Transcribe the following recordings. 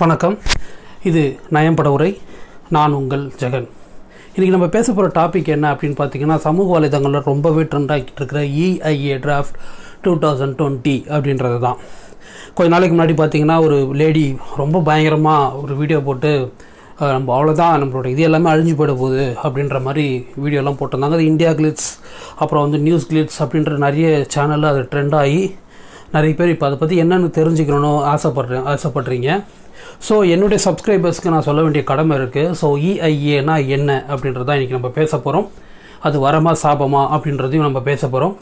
வணக்கம். இது நயம்பட உரை நான் உங்கள் ஜெகன். இன்றைக்கி நம்ம பேச போகிற டாபிக் என்ன அப்படின்னு பார்த்தீங்கன்னா சமூக வலைதளங்களில் ரொம்பவே ட்ரெண்டாகிட்டு இருக்கிற EIA draft two thousand twenty அப்படின்றது தான். கொஞ்ச நாளைக்கு முன்னாடி பார்த்தீங்கன்னா ஒரு லேடி ரொம்ப பயங்கரமாக ஒரு வீடியோ போட்டு நம்ம அவ்வளோதான் நம்மளோட இது எல்லாமே அழிஞ்சு போயிட போகுது அப்படின்ற மாதிரி வீடியோலாம் போட்டிருந்தாங்க. அது இந்தியா கிளிட்ஸ் அப்புறம் வந்து நியூஸ் கிளிட்ஸ் அப்படின்ற நிறைய சேனலில் அது ட்ரெண்ட் ஆகி நிறைய பேர் இப்போ அதை பற்றி என்னென்னு தெரிஞ்சுக்கணும்னு ஆசைப்படுறேன் ஆசைப்படுறீங்க. ஸோ என்னுடைய சப்ஸ்கிரைபர்ஸ்க்கு நான் சொல்ல வேண்டிய கடமை இருக்குது ஸோ இஐஏனா என்ன அப்படின்றத இன்றைக்கி நம்ம பேச போகிறோம் அது வரமா சாபமா அப்படின்றதையும் நம்ம பேச போகிறோம்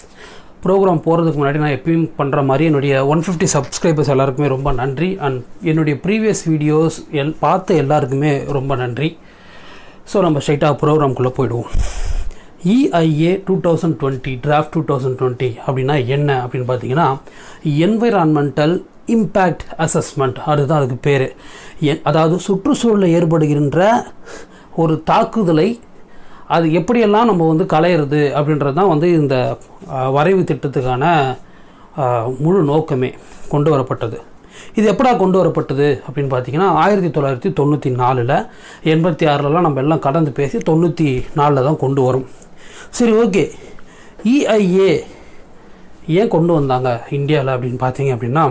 ப்ரோக்ராம் போகிறதுக்கு முன்னாடி நான் எப்பயும் பண்ணுற மாதிரி என்னுடைய ஒன் ஃபிஃப்டி சப்ஸ்கிரைபர்ஸ் எல்லாருக்குமே ரொம்ப நன்றி. அண்ட் என்னுடைய ப்ரீவியஸ் வீடியோஸ் எல் பார்த்த எல்லாருக்குமே ரொம்ப நன்றி. ஸோ நம்ம ஸ்ட்ரைட்டாக ப்ரோக்ராம்குள்ளே போயிடுவோம். EIA two thousand twenty draft two thousand twenty அப்படின்னா என்ன அப்படின்னு பார்த்தீங்கன்னா என்வைரான்மெண்டல் இம்பேக்ட் அசஸ்மெண்ட் அதுதான் அதுக்கு பேர். அதாவது சுற்றுச்சூழலில் ஏற்படுகின்ற ஒரு தாக்குதலை அது எப்படியெல்லாம் நம்ம வந்து களையிறது அப்படின்றது தான் வந்து இந்த வரைவு திட்டத்துக்கான முழு நோக்கமே கொண்டு வரப்பட்டது. இது எப்படா கொண்டு வரப்பட்டது அப்படின்னு பார்த்தீங்கன்னா ஆயிரத்தி தொள்ளாயிரத்தி தொண்ணூற்றி நாலில் எண்பத்தி ஆறுலலாம் நம்ம எல்லாம் கடந்து பேசி தொண்ணூற்றி நாலில் தான் கொண்டு வரும். சரி ஓகே. இஐஏ ஏன் கொண்டு வந்தாங்க இந்தியாவில் அப்படின்னு பார்த்தீங்க அப்படின்னா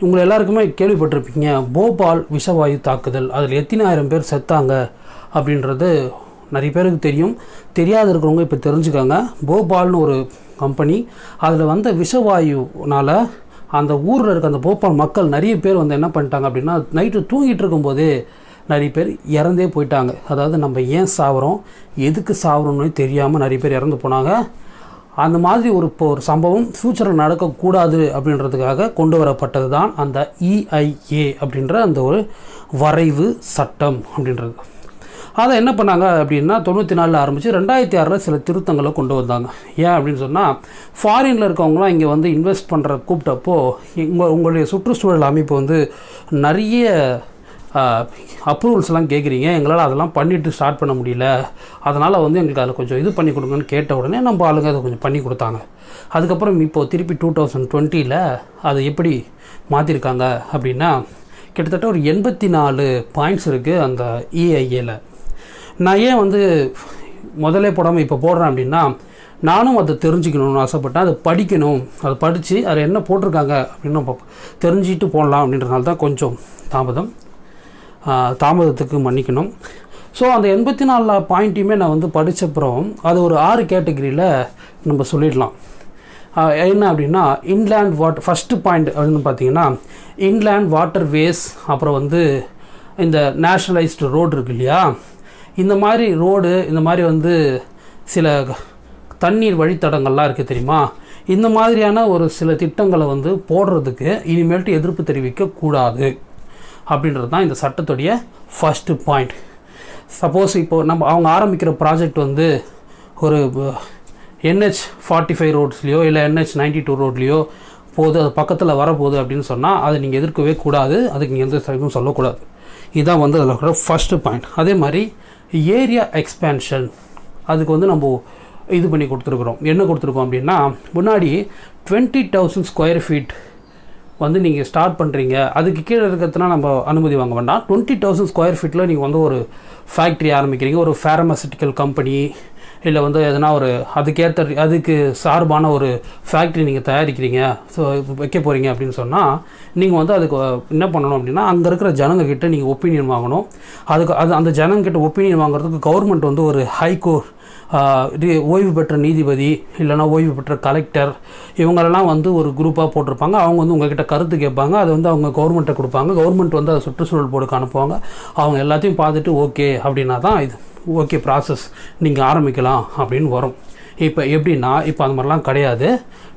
உங்களை எல்லாருக்குமே கேள்விப்பட்டிருப்பீங்க போபால் விஷவாயு தாக்குதல் அதில் எத்தனாயிரம் பேர் செத்தாங்க அப்படின்றது நிறைய பேருக்கு தெரியும். தெரியாத இருக்கிறவங்க இப்போ தெரிஞ்சுக்காங்க. போபால்னு ஒரு கம்பெனி அதில் வந்த விஷவாயுனால் அந்த ஊரில் இருக்க அந்த போபால் மக்கள் நிறைய பேர் வந்து என்ன பண்ணிட்டாங்க அப்படின்னா நைட்டு தூங்கிட்டு இருக்கும்போதே நிறைய பேர் இறந்தே போயிட்டாங்க. அதாவது நம்ம ஏன் சாகுறோம் எதுக்கு சாகுறோம்னு தெரியாமல் நிறைய பேர் இறந்து போனாங்க. அந்த மாதிரி ஒரு இப்போ ஒரு சம்பவம் ஃப்யூச்சரில் நடக்கக்கூடாது அப்படின்றதுக்காக கொண்டு வரப்பட்டது தான் அந்த இஐஏ அப்படின்ற அந்த ஒரு வரைவு சட்டம் அப்படின்றது. அதை என்ன பண்ணாங்க அப்படின்னா தொண்ணூற்றி நாலில் ஆரம்பித்து ரெண்டாயிரத்தி ஆறில் சில திருத்தங்களை கொண்டு வந்தாங்க. ஏன் அப்படின்னு சொன்னால் ஃபாரினில் இருக்கவங்களாம் இங்கே வந்து இன்வெஸ்ட் பண்ணுற கூப்பிட்டப்போ உங்கள் உங்களுடைய சுற்றுச்சூழல் அமைப்பு வந்து நிறைய அப்ரூவல்ஸ்லாம் கேட்குறீங்க எங்களால் அதெல்லாம் பண்ணிவிட்டு ஸ்டார்ட் பண்ண முடியல. அதனால் வந்து எங்களுக்கு அதில் கொஞ்சம் இது பண்ணி கொடுங்கன்னு கேட்ட உடனே நம்ம ஆளுங்க அதை கொஞ்சம் பண்ணி கொடுத்தாங்க. அதுக்கப்புறம் இப்போது திருப்பி டூ தௌசண்ட் டுவெண்ட்டியில் அதை எப்படி மாற்றிருக்காங்க அப்படின்னா கிட்டத்தட்ட ஒரு எண்பத்தி நாலு பாயிண்ட்ஸ் இருக்குது அந்த இஐஏல நான் ஏன் வந்து முதலே போடாமல் இப்போ போடுறேன் அப்படின்னா நானும் அதை தெரிஞ்சுக்கணும்னு ஆசைப்பட்டேன். அதை படிக்கணும். அதை படித்து அதில் என்ன போட்டிருக்காங்க அப்படின்னு நம்ம தெரிஞ்சுட்டு போடலாம் அப்படின்றனால தான் கொஞ்சம் தாமதம். தாமதத்துக்கு மன்னிக்கணும். ஸோ அந்த எண்பத்தி நாலு பாயிண்ட்டையுமே நான் வந்து படித்தப்புறம் அது ஒரு ஆறு கேட்டகரியில் நம்ம சொல்லிடலாம். என்ன அப்படின்னா இன்லேண்ட் வாட்டர் ஃபஸ்ட்டு பாயிண்ட் அப்படின்னு பார்த்தீங்கன்னா இன்லேண்ட் வாட்டர் வேஸ் அப்புறம் வந்து இந்த நேஷ்னலைஸ்டு ரோடு இருக்கு இல்லையா? இந்த மாதிரி ரோடு இந்த மாதிரி வந்து சில தண்ணீர் வழித்தடங்கள்லாம் இருக்குது தெரியுமா? இந்த மாதிரியான ஒரு சில திட்டங்களை வந்து போடுறதுக்கு இனிமேல்ட்டு எதிர்ப்பு தெரிவிக்க கூடாது அப்படின்றது தான் இந்த சட்டத்துடைய ஃபஸ்ட்டு பாயிண்ட் சப்போஸ் இப்போது நம்ம அவங்க ஆரம்பிக்கிற ப்ராஜெக்ட் வந்து ஒரு என்ஹெச் ஃபார்ட்டி ஃபைவ் ரோட்ஸ்லேயோ இல்லை என்ஹெச் நைன்டி டூ ரோட்லேயோ போகுது அது பக்கத்தில் வரப்போகுது அப்படின்னு சொன்னால் அதை நீங்கள் எதிர்க்கவே கூடாது. அதுக்கு நீங்கள் எந்த சைடும் சொல்லக்கூடாது. இதுதான் வந்து அதில் இருக்கிற ஃபஸ்ட்டு பாயிண்ட் அதே மாதிரி ஏரியா எக்ஸ்பேன்ஷன் அதுக்கு வந்து நம்ம இது பண்ணி கொடுத்துருக்குறோம். என்ன கொடுத்துருக்கோம் அப்படின்னா முன்னாடி டுவெண்ட்டி தௌசண்ட் ஸ்கொயர் ஃபீட் வந்து நீங்கள் ஸ்டார்ட் பண்ணுறீங்க அதுக்கு கீழே இருக்கிறதுனா நம்ம அனுமதி வாங்க வேண்டாம். டுவெண்ட்டி தௌசண்ட் ஸ்கொயர் ஃபீட்டில் நீங்கள் வந்து ஒரு ஃபேக்ட்ரி ஆரம்பிக்கிறீங்க ஒரு ஃபார்மசிட்டிக்கல் கம்பெனி இல்லை வந்து எதனா ஒரு அதுக்கேற்ற அதுக்கு சார்பான ஒரு ஃபேக்ட்ரி நீங்கள் தயாரிக்கிறீங்க ஸோ வைக்க போகிறீங்க அப்படின்னு சொன்னால் நீங்கள் வந்து அதுக்கு என்ன பண்ணணும் அப்படின்னா அங்கே இருக்கிற ஜனங்கக்கிட்ட நீங்கள் ஒப்பீனியன் வாங்கணும். அதுக்கு அது அந்த ஜனங்கிட்ட ஒப்பீனியன் வாங்குறதுக்கு கவர்மெண்ட் வந்து ஒரு ஹைகோர்ட் இது ஓய்வு பெற்ற நீதிபதி இல்லைனா ஓய்வு பெற்ற கலெக்டர் இவங்களெல்லாம் வந்து ஒரு குரூப்பாக போட்டிருப்பாங்க. அவங்க வந்து உங்ககிட்ட கருத்து கேட்பாங்க. அதை வந்து அவங்க கவர்மெண்ட்டை கொடுப்பாங்க. கவர்மெண்ட் வந்து அதை சுற்றுச்சூழல் போர்டுக்கு அனுப்புவாங்க. அவங்க எல்லாத்தையும் பார்த்துட்டு ஓகே அப்படின்னா தான் இது. ஓகே ப்ராசஸ் நீங்கள் ஆரம்பிக்கலாம் அப்படின்னு வரும். இப்போ எப்படின்னா இப்போ அந்த மாதிரிலாம் கிடையாது.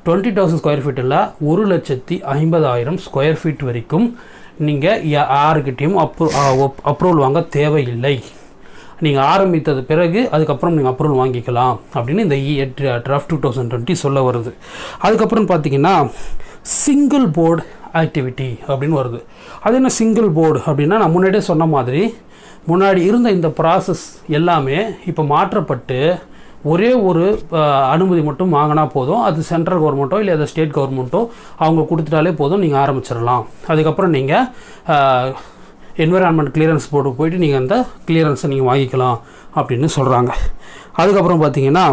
டுவெண்ட்டி தௌசண்ட் ஸ்கொயர் ஃபீட்டில் ஒரு லட்சத்தி ஐம்பதாயிரம் ஸ்கொயர் ஃபீட் வரைக்கும் நீங்கள் யாருக்கிட்டேயும் அப்ரூ அப்ரூவல் வாங்க தேவையில்லை. நீங்கள் ஆரம்பித்தது பிறகு அதுக்கப்புறம் நீங்கள் அப்ரூவல் வாங்கிக்கலாம் அப்படின்னு இந்த E draft two thousand twenty சொல்ல வருது. அதுக்கப்புறம் பார்த்தீங்கன்னா சிங்கிள் போர்டு ஆக்டிவிட்டி அப்படின்னு வருது. அது என்ன சிங்கிள் போர்டு அப்படின்னா நான் முன்னாடியே சொன்ன மாதிரி முன்னாடி இருந்த இந்த ப்ராசஸ் எல்லாமே இப்போ மாற்றப்பட்டு ஒரே ஒரு அனுமதி மட்டும் வாங்கினா போதும். அது சென்ட்ரல் கவர்மெண்ட்டோ இல்லை அது ஸ்டேட் கவர்மெண்ட்டோ அவங்க கொடுத்துட்டாலே போதும் நீங்கள் ஆரம்பிச்சிடலாம். அதுக்கப்புறம் நீங்கள் என்விரான்மெண்ட் கிளியரன்ஸ் போர்டு போயிட்டு நீங்கள் அந்த கிளியரன்ஸை நீங்கள் வாங்கிக்கலாம் அப்படின்னு சொல்கிறாங்க அதுக்கப்புறம் பார்த்தீங்கன்னா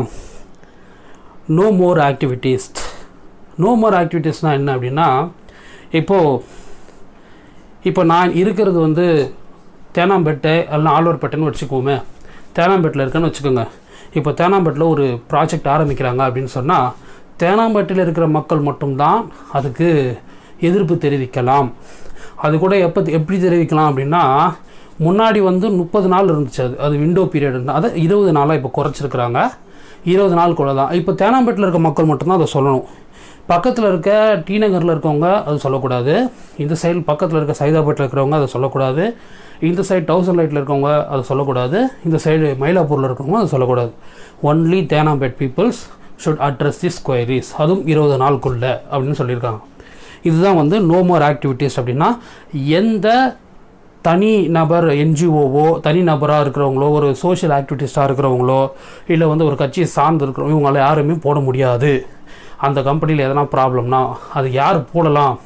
no more activities no more ஆக்டிவிட்டீஸ்னால் என்ன அப்படின்னா இப்போது இப்போ நான் இருக்கிறது வந்து தேனாம்பேட்டை எல்லாம் ஆழ்வார்பேட்டைன்னு வச்சுக்குவோமே. தேனாம்பேட்டில் இருக்கேன்னு வச்சுக்கோங்க. இப்போ தேனாம்பேட்டில் ஒரு ப்ராஜெக்ட் ஆரம்பிக்கிறாங்க அப்படின்னு சொன்னால் தேனாம்பேட்டையில் இருக்கிற மக்கள் மட்டும்தான் அதுக்கு எதிர்ப்பு தெரிவிக்கலாம். அது கூட எப்போ எப்படி தெரிவிக்கலாம் அப்படின்னா முன்னாடி வந்து முப்பது நாள் இருந்துச்சு. அது அது விண்டோ பீரியட் அதை இருபது நாளாக இப்போ குறைச்சிருக்கிறாங்க. இருபது நாள் கூட தான். இப்போ தேனாம்பேட்டில் இருக்க மக்கள் மட்டும்தான் அதை சொல்லணும். பக்கத்தில் இருக்க டி நகரில் இருக்கவங்க அது சொல்லக்கூடாது. இந்த சைடு பக்கத்தில் இருக்க சைதாபேட்டில் இருக்கிறவங்க அதை சொல்லக்கூடாது. இந்த சைடு தௌசண்ட் லைட்டில் இருக்கவங்க அதை சொல்லக்கூடாது. இந்த சைடு மயிலாப்பூரில் இருக்கவங்க அதை சொல்லக்கூடாது. Only Teynampet peoples should address this squares அதுவும் இருபது நாளுக்குள்ள அப்படின்னு சொல்லியிருக்காங்க. இதுதான் வந்து நோ மோர் ஆக்டிவிட்டீஸ் அப்படின்னா எந்த தனி நபர் என்ஜிஓவோ தனி நபராக இருக்கிறவங்களோ ஒரு சோஷியல் ஆக்டிவிட்டிஸ்டாக இருக்கிறவங்களோ இல்லை வந்து ஒரு கட்சியை சார்ந்து இருக்கிறவங்க இவங்களால் யாருமே போட முடியாது. அந்த கம்பெனியில் எதனா ப்ராப்ளம்னா அது யார் போடலாம்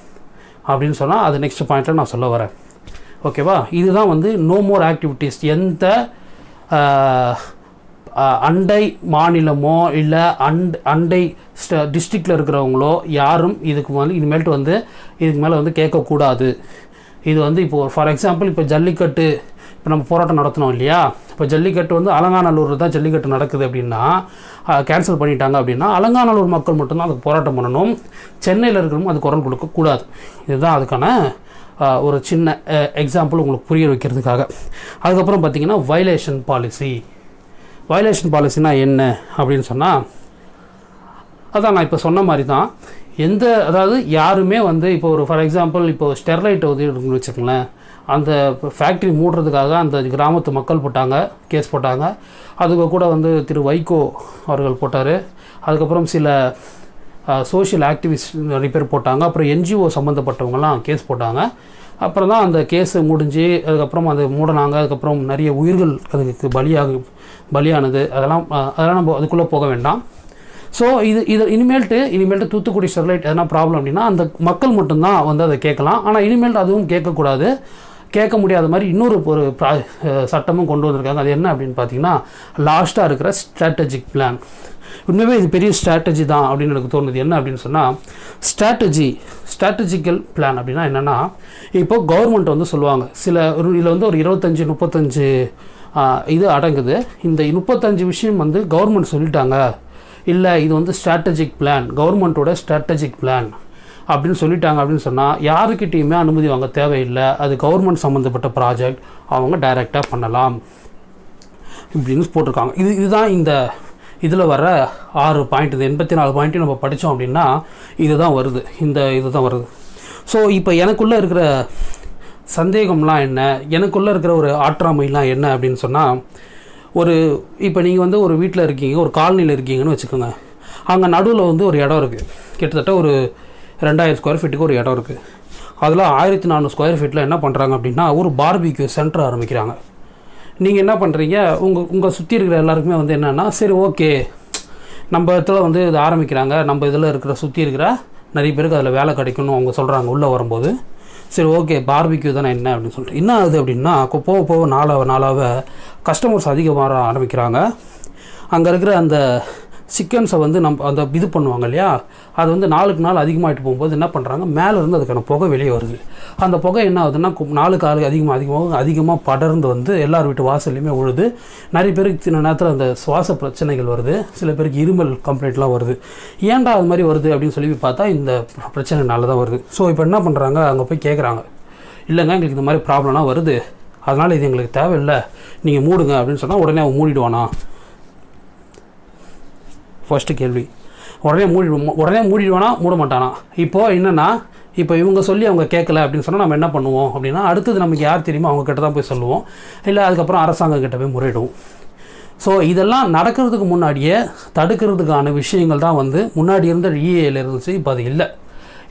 அப்படின்னு சொன்னால் அது நெக்ஸ்ட் பாயிண்ட்டில் நான் சொல்ல வரேன். ஓகேவா? இதுதான் வந்து நோ மோர் ஆக்டிவிட்டீஸ் எந்த அண்டை மாநிலமோ இல்லை அண்ட் அண்டை டிஸ்ட்ரிக்டில் இருக்கிறவங்களோ யாரும் இதுக்கு வந்து இனிமேல்ட்டு வந்து இதுக்கு மேலே வந்து கேட்கக்கூடாது. இது வந்து இப்போது ஃபார் எக்ஸாம்பிள் இப்போ ஜல்லிக்கட்டு இப்போ நம்ம போராட்டம் நடத்தினோம் இல்லையா? இப்போ ஜல்லிக்கட்டு வந்து அலங்காநல்லூரில் தான் ஜல்லிக்கட்டு நடக்குது அப்படின்னா கேன்சல் பண்ணிட்டாங்க அப்படின்னா அலங்காநல்லூர் மக்கள் மட்டும்தான் அதுக்கு போராட்டம் பண்ணணும். சென்னையில் இருக்கிறவங்க அது குரல் கொடுக்கக்கூடாது. இதுதான் அதுக்கான ஒரு சின்ன எக்ஸாம்பிள் உங்களுக்கு புரிய வைக்கிறதுக்காக. அதுக்கப்புறம் பார்த்தீங்கன்னா வயலேஷன் பாலிசி வயலேஷன் பாலிசினா என்ன அப்படின்னு சொன்னால் அதான் நான் இப்போ சொன்ன மாதிரி தான் எந்த அதாவது யாருமே வந்து இப்போ ஒரு ஃபார் எக்ஸாம்பிள் இப்போ ஸ்டெர்லைட் வந்து இருக்குன்னு வச்சுக்கோங்களேன் அந்த ஃபேக்ட்ரி மூடுறதுக்காக அந்த கிராமத்து மக்கள் போட்டாங்க கேஸ் போட்டாங்க. அதுக்கு கூட வந்து திரு வைகோ அவர்கள் போட்டார். அதுக்கப்புறம் சில சோஷியல் ஆக்டிவிஸ்ட் நிறைய பேர் போட்டாங்க. அப்புறம் என்ஜிஓ சம்மந்தப்பட்டவங்கலாம் கேஸ் போட்டாங்க. அப்புறம் தான் அந்த கேஸு முடிஞ்சு அதுக்கப்புறம் அது மூடினாங்க. அதுக்கப்புறம் நிறைய உயிர்கள் அதுக்கு பலியாக பலியானது. அதெல்லாம் அதெல்லாம் நம்ம அதுக்குள்ளே போக வேண்டாம். ஸோ இது இது இனிமேல்ட்டு இனிமேல்ட்டு தூத்துக்குடி ஸ்டெர்லைட் எதனா ப்ராப்ளம் அப்படின்னா அந்த மக்கள் மட்டும்தான் வந்து அதை கேட்கலாம். ஆனால் இனிமேல்ட்டு அதுவும் கேட்கக்கூடாது. கேட்க முடியாத மாதிரி இன்னொரு ஒரு ப்ரா சட்டமும் கொண்டு வந்திருக்காங்க. அது என்ன அப்படின்னு பார்த்தீங்கன்னா லாஸ்ட்டாக இருக்கிற ஸ்ட்ராட்டஜிக் பிளான் உண்மையாகவே இது பெரிய ஸ்ட்ராட்டஜி தான் அப்படின்னு எனக்கு தோணுது. என்ன அப்படின்னு சொன்னால் ஸ்ட்ராட்டஜி ஸ்ட்ராட்டஜிக்கல் பிளான் அப்படின்னா என்னென்னா இப்போ கவர்மெண்ட் வந்து சொல்லுவாங்க சில ஒரு இதில் வந்து ஒரு இருபத்தஞ்சி முப்பத்தஞ்சு இது அடங்குது. இந்த முப்பத்தஞ்சு விஷயம் வந்து கவர்மெண்ட் சொல்லிட்டாங்க. இல்லை இது வந்து ஸ்ட்ராட்டஜிக் பிளான் கவர்மெண்ட்டோட ஸ்ட்ராட்டஜிக் பிளான் அப்படின்னு சொல்லிட்டாங்க அப்படின்னு சொன்னால் யாருக்கிட்டேயுமே அனுமதி வாங்க தேவையில்லை. அது கவர்மெண்ட் சம்மந்தப்பட்ட ப்ராஜெக்ட் அவங்க டைரெக்டாக பண்ணலாம். இப்படின்னு போட்டிருக்காங்க. இது இதுதான் இந்த இதில் வர ஆறு பாயிண்ட் இது எண்பத்தி நாலு பாயிண்ட்டு நம்ம படித்தோம் அப்படின்னா இதுதான் வருது. இந்த இதுதான் வருது. ஸோ இப்போ எனக்குள்ளே இருக்கிற சந்தேகம்லாம் என்ன? எனக்குள்ளே இருக்கிற ஒரு ஆற்றாமைலாம் என்ன அப்படின்னு சொன்னால் ஒரு இப்போ நீங்கள் வந்து ஒரு வீட்டில் இருக்கீங்க ஒரு காலனியில் இருக்கீங்கன்னு வச்சுக்கோங்க. அங்கே நடுவில் வந்து ஒரு இடம் இருக்குது கிட்டத்தட்ட ஒரு ரெண்டாயிரம் ஸ்கொயர் ஃபீட்டுக்கு ஒரு இடம் இருக்குது அதில் ஆயிரத்தி நானூறு ஸ்கொயர் ஃபீட்டில் என்ன பண்ணுறாங்க அப்படின்னா ஒரு பார்பிக்யூ சென்டர் ஆரம்பிக்கிறாங்க. நீங்கள் என்ன பண்ணுறீங்க உங்கள் உங்கள் சுற்றி இருக்கிற எல்லாருக்குமே வந்து என்னென்னா சரி ஓகே. நம்ம இடத்துல வந்து இது ஆரம்பிக்கிறாங்க. நம்ம இதில் இருக்கிற சுற்றி இருக்கிற நிறைய பேருக்கு அதில் வேலை கிடைக்கணும் அவங்க சொல்கிறாங்க உள்ளே வரும்போது. சரி ஓகே பார்பிக்யூ தானே என்ன அப்படின்னு சொல்லிட்டு. என்ன ஆகுது அப்படின்னா போக போக நாளாக நாளாக கஸ்டமர்ஸ் அதிகமாக ஆரம்பிக்கிறாங்க. அங்கே இருக்கிற அந்த சிக்கன்ஸை வந்து நம்ம அந்த இது பண்ணுவாங்க இல்லையா? அது வந்து நாளுக்கு நாள் அதிகமாகிட்டு போகும்போது என்ன பண்ணுறாங்க மேலே இருந்து அதுக்கான புகை வெளியே வருது. அந்த புகை என்ன ஆகுதுன்னா கு- நாளுக்கு ஆளுக்கு அதிகமாக அதிகமாக அதிகமாக படர்ந்து வந்து எல்லார் வீட்டு வாசல்லையுமே உழுது நிறைய பேருக்கு சின்ன நேரத்தில் அந்த சுவாச பிரச்சனைகள் வருது. சில பேருக்கு இருமல் கம்ப்ளைண்ட்லாம் வருது. ஏன்டா அது மாதிரி வருது அப்படின்னு சொல்லி பார்த்தா இந்த பிரச்சனைனால தான் வருது. ஸோ இப்போ என்ன பண்ணுறாங்க அங்கே போய் கேட்குறாங்க இல்லைங்க எங்களுக்கு இந்த மாதிரி ப்ராப்ளம்லாம் வருது. அதனால் இது எங்களுக்கு தேவையில்லை. நீங்கள் மூடுங்க அப்படின்னு சொன்னால் உடனே அவன் மூடிடுவானா? ஃபஸ்ட்டு கேள்வி. உடனே மூடி உடனே மூடிடுவானா? மூட மாட்டானா இப்போது என்னென்னா இப்போ இவங்க சொல்லி அவங்க கேட்கல அப்படின்னு சொன்னால் நம்ம என்ன பண்ணுவோம் அப்படின்னா அடுத்தது நமக்கு யார் தெரியுமோ அவங்க கிட்ட தான் போய் சொல்லுவோம். இல்லை அதுக்கப்புறம் அரசாங்கம் கிட்ட போய் முறையிடுவோம். ஸோ இதெல்லாம் நடக்கிறதுக்கு முன்னாடியே தடுக்கிறதுக்கான விஷயங்கள் தான் வந்து முன்னாடி இருந்த இஏல இருந்துச்சு இப்போ அது இல்லை.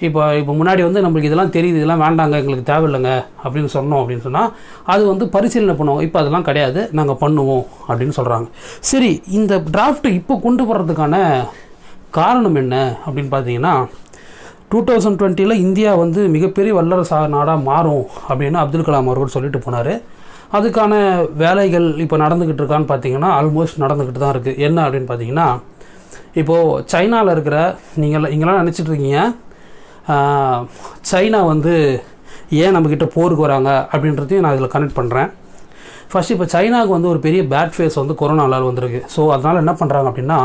இப்போ இப்போ முன்னாடி வந்து நம்மளுக்கு இதெல்லாம் தெரியுது இதெல்லாம் வேண்டாங்க எங்களுக்கு தேவையில்லைங்க அப்படின்னு சொன்னோம் அப்படின்னு சொன்னால் அது வந்து பரிசீலனை பண்ணுவோம். இப்போ அதெல்லாம் கிடையாது நாங்கள் பண்ணுவோம் அப்படின்னு சொல்கிறாங்க சரி இந்த டிராஃப்ட்டு இப்போ கொண்டு வர்றதுக்கான காரணம் என்ன அப்படின்னு பார்த்தீங்கன்னா டூ தௌசண்ட் டுவெண்ட்டியில் இந்தியா வந்து மிகப்பெரிய வல்லரசு நாடாக மாறும் அப்படின்னு அப்துல் கலாம் அவர்கள் சொல்லிட்டு போனார். அதுக்கான வேலைகள் இப்போ நடந்துக்கிட்டு இருக்கான்னு பார்த்தீங்கன்னா ஆல்மோஸ்ட் நடந்துக்கிட்டு தான் இருக்குது என்ன அப்படின்னு பார்த்தீங்கன்னா இப்போது சைனாவில் இருக்கிற நீங்கள் இங்கெல்லாம் நினச்சிட்டு இருக்கீங்க சைனா வந்து ஏன் நம்மக்கிட்ட போருக்கு வராங்க அப்படின்றதையும் நான் இதில் கனெக்ட் பண்ணுறேன் ஃபர்ஸ்ட் இப்போ சைனாவுக்கு வந்து ஒரு பெரிய பேட் ஃபேஸ் வந்து கொரோனாவில் வந்திருக்கு. ஸோ அதனால் என்ன பண்ணுறாங்க அப்படின்னா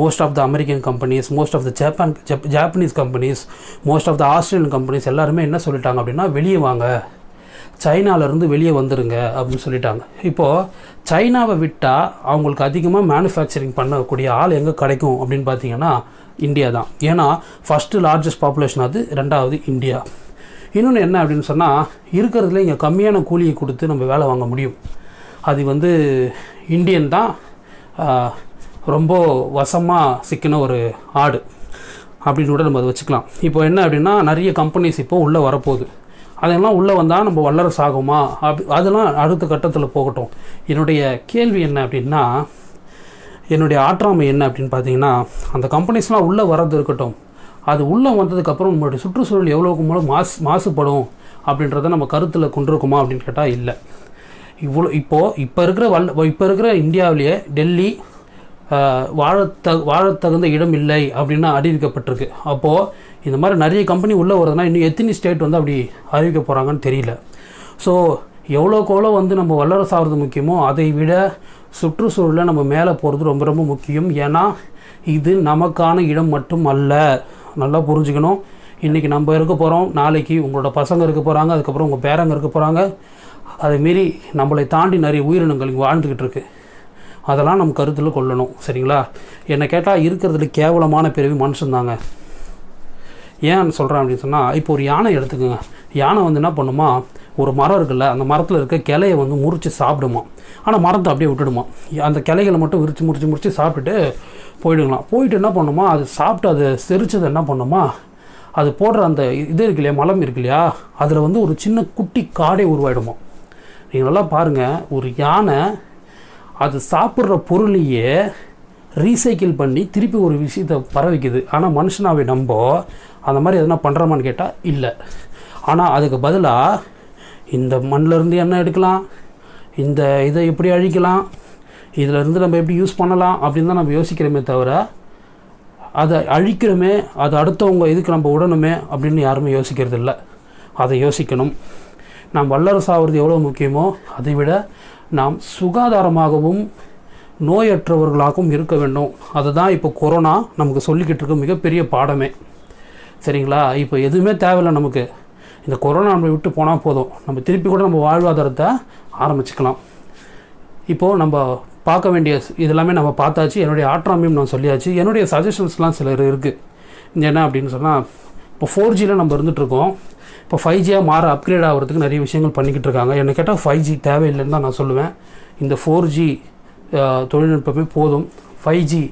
most of the American companies most of the Japan ஜப் Japanese companies most of the Australian companies எல்லாருமே என்ன சொல்லிட்டாங்க அப்படின்னா வெளியே வாங்க. சைனாவிலேருந்து வெளியே வந்துருங்க அப்படின்னு சொல்லிட்டாங்க. இப்போது சைனாவை விட்டால் அவங்களுக்கு அதிகமாக மேனுஃபேக்சரிங் பண்ணக்கூடிய ஆள் எங்கே கிடைக்கும் அப்படின்னு பார்த்தீங்கன்னா இந்தியா தான். ஏன்னா ஃபஸ்ட்டு லார்ஜஸ்ட் பாப்புலேஷன் அது ரெண்டாவது இந்தியா. இன்னொன்று என்ன அப்படின்னு சொன்னால் இருக்கிறதுல இங்கே கம்மியான கூலியை கொடுத்து நம்ம வேலை வாங்க முடியும். அது வந்து இந்தியன் தான் ரொம்ப வசமாக சிக்கின ஒரு ஆடு. அப்படின்னு கூட நம்ம அதை வச்சுக்கலாம். இப்போ என்ன அப்படின்னா நிறைய கம்பெனிஸ் இப்போ உள்ளே வரப்போகுது. அதெல்லாம் உள்ளே வந்தால் நம்ம வல்லரசு ஆகுமா? அப்படி அதெல்லாம் அடுத்த கட்டத்தில் போகட்டும். என்னுடைய கேள்வி என்ன அப்படின்னா என்னுடைய ஆற்றாமை என்ன அப்படின்னு பார்த்தீங்கன்னா அந்த கம்பெனிஸ்லாம் உள்ளே வர்றது இருக்கட்டும். அது உள்ளே வந்ததுக்கப்புறம் நம்மளுடைய சுற்றுச்சூழல் எவ்வளோக்கு மூலம் மாசு மாசுபடும் அப்படின்றத நம்ம கருத்தில் கொண்டிருக்குமா அப்படின்னு கேட்டால் இல்லை. இவ்வளோ இப்போது இப்போ இருக்கிற வல் இப்போ இருக்கிற இந்தியாவிலேயே டெல்லி வாழத்த வாழத்தகுந்த இடம் இல்லை அப்படின்னு அறிவிக்கப்பட்டிருக்கு. அப்போது இந்த மாதிரி நிறைய கம்பெனி உள்ளே வருதுன்னா இன்னும் எத்தனை ஸ்டேட் வந்து அப்படி அறிவிக்க போகிறாங்கன்னு தெரியல. ஸோ எவ்வளோக்கு எவ்வளோ வந்து நம்ம வல்லரசு ஆகிறது முக்கியமோ அதை விட சுற்றுச்சூழலில் நம்ம மேலே போகிறது ரொம்ப ரொம்ப முக்கியம். ஏன்னா இது நமக்கான இடம் மட்டும் அல்ல நல்லா புரிஞ்சுக்கணும். இன்றைக்கி நம்ம இருக்க போகிறோம் நாளைக்கு உங்களோட பசங்க இருக்க போகிறாங்க அதுக்கப்புறம் உங்கள் பேரங்க இருக்க போகிறாங்க அதை மீறி நம்மளை தாண்டி நிறைய உயிரினங்கள் இங்கே வாழ்ந்துக்கிட்டு இருக்குது அதெல்லாம் நம்ம கருத்தில் கொள்ளணும். சரிங்களா? என்னை கேட்டால் இருக்கிறதுல கேவலமான பிறவி மனுஷன்தாங்க ஏன் சொல்கிறேன் அப்படின்னு சொன்னால் இப்போ ஒரு யானை எடுத்துக்கோங்க. யானை வந்து என்ன பண்ணுமா? ஒரு மரம் இருக்குல்ல அந்த மரத்தில் இருக்க கிளையை வந்து முறித்து சாப்பிடுமா? ஆனால் மரத்தை அப்படியே விட்டுடுமா? அந்த கிளைகளை மட்டும் விரித்து முறித்து முறித்து சாப்பிட்டுட்டு போயிடுங்களாம். போயிட்டு என்ன பண்ணுமா? அது சாப்பிட்டு அது செரிச்சது என்ன பண்ணுமா? அது போடுற அந்த இது இருக்கு இல்லையா மலம் இருக்கு இல்லையா அதில் வந்து ஒரு சின்ன குட்டி காடே உருவாயிடுமா? நீங்கள் நல்லா பாருங்கள் ஒரு யானை அது சாப்பிட்ற பொருளையே ரீசைக்கிள் பண்ணி திருப்பி ஒரு விஷயத்தை பரவிக்குது. ஆனால் மனுஷனாவே நம்ப அந்த மாதிரி எதனா பண்ணுறோமான்னு கேட்டால் இல்லை. ஆனால் அதுக்கு பதிலாக இந்த மண்ணில் இருந்து என்ன எடுக்கலாம் இந்த இதை எப்படி அழிக்கலாம் இதிலிருந்து நம்ம எப்படி யூஸ் பண்ணலாம் அப்படின்னு தான் நம்ம யோசிக்கிறோமே தவிர அதை அழிக்கிறோமே அது அடுத்தவங்க இதுக்கு நம்ம விடணுமே அப்படின்னு யாருமே யோசிக்கிறது இல்லை அதை யோசிக்கணும். நாம் வல்லரசு ஆகிறது எவ்வளோ முக்கியமோ அதை விட நாம் சுகாதாரமாகவும் நோயற்றவர்களாகவும் இருக்க வேண்டும். அதுதான் இப்போ கொரோனா நமக்கு சொல்லிக்கிட்டு இருக்க மிகப்பெரிய பாடமே. சரிங்களா? இப்போ எதுவுமே தேவையில்லை நமக்கு. இந்த கொரோனா நம்மளை விட்டு போனால் போதும். நம்ம திருப்பி கூட நம்ம வாழ்வாதாரத்தை ஆரம்பிச்சுக்கலாம். இப்போது நம்ம பார்க்க வேண்டிய இதெல்லாமே நம்ம பார்த்தாச்சு. என்னுடைய ஆற்றாமையும் நான் சொல்லியாச்சு. என்னுடைய சஜஷன்ஸ்லாம் சிலர் இருக்குது என்ன அப்படின்னு சொன்னால் இப்போ ஃபோர் ஜியில் நம்ம இருந்துகிட்ருக்கோம் இப்போ ஃபைவ் ஜியாக மாற அப்கிரேட் ஆகிறதுக்கு நிறைய விஷயங்கள் பண்ணிக்கிட்டு இருக்காங்க. என்ன கேட்டால் ஃபைவ் ஜி தேவையில்லைன்னு தான் நான் சொல்லுவேன். இந்த ஃபோர் ஜி தொழில்நுட்பமே போதும். ஃபைவ் ஜி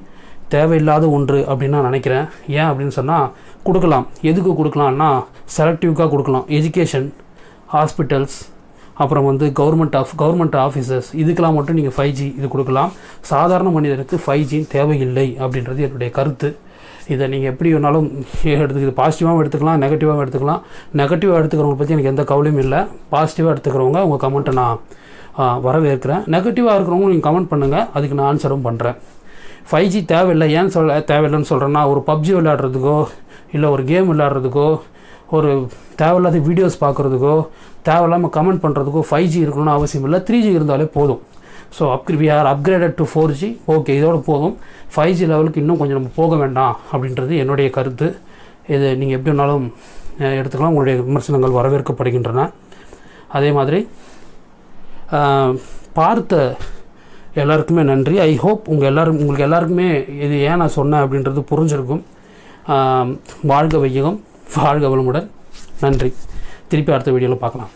தேவையில்லாத ஒன்று அப்படின்னு நான் நினைக்கிறேன். ஏன் அப்படின்னு சொன்னால் கொடுக்கலாம். எதுக்கு கொடுக்கலாம்னா செலக்டிவ்காக கொடுக்கலாம். எஜுகேஷன் ஹாஸ்பிட்டல்ஸ் அப்புறம் வந்து கவர்மெண்ட் ஆஃப் கவர்மெண்ட் ஆஃபீஸர்ஸ் இதுக்கெல்லாம் மட்டும் நீங்கள் ஃபைவ் ஜி இது கொடுக்கலாம். சாதாரண மனிதனுக்கு ஃபைவ் ஜி தேவையில்லை அப்படின்றது என்னுடைய கருத்து. இதை நீங்கள் எப்படி வேணாலும் எடுத்துக்க பாசிட்டிவாகவும் எடுத்துக்கலாம் நெகட்டிவாகவும் எடுத்துக்கலாம். நெகட்டிவாக எடுத்துக்கிறவங்க பற்றி எனக்கு எந்த கவலையும் இல்லை. பாசிட்டிவாக எடுத்துக்கிறவங்க உங்கள் கமெண்ட்டை நான் வரவேற்கிறேன். நெகட்டிவாக இருக்கிறவங்க நீங்கள் கமெண்ட் பண்ணுங்கள் அதுக்கு நான் ஆன்சரும் பண்ணுறேன் ஃபைவ் ஜி தேவையில்லை. ஏன் சொல்ல தேவையில்லைன்னு சொல்கிறேன்னா ஒரு பப்ஜி விளையாடுறதுக்கோ இல்லை ஒரு கேம் விளையாடுறதுக்கோ ஒரு தேவையில்லாத வீடியோஸ் பார்க்குறதுக்கோ தேவையில்லாமல் கமெண்ட் பண்ணுறதுக்கோ ஃபைவ் ஜி இருக்கணும்னு அவசியம் இல்லை. த்ரீ ஜி இருந்தாலே போதும். So அப்கிரி we are upgraded to four G okay இதோட போதும். ஃபைவ் ஜி லெவலுக்கு இன்னும் கொஞ்சம் நம்ம போக வேண்டாம் அப்படின்றது என்னுடைய கருத்து. இது நீங்கள் எப்படி வேணாலும் எடுத்துக்கலாம். உங்களுடைய விமர்சனங்கள் வரவேற்கப்படுகின்றன. அதே மாதிரி பார்த்த எல்லாருக்குமே நன்றி. ஐ ஹோப் உங்கள் எல்லோரும் உங்களுக்கு எல்லாருக்குமே இது ஏன் நான் சொன்னேன் அப்படின்றது புரிஞ்சிருக்கும். வாழ்க வையகம். வாழ்க வளமுடன். நன்றி. திருப்பி அடுத்த வீடியோவில் பார்க்கலாம்.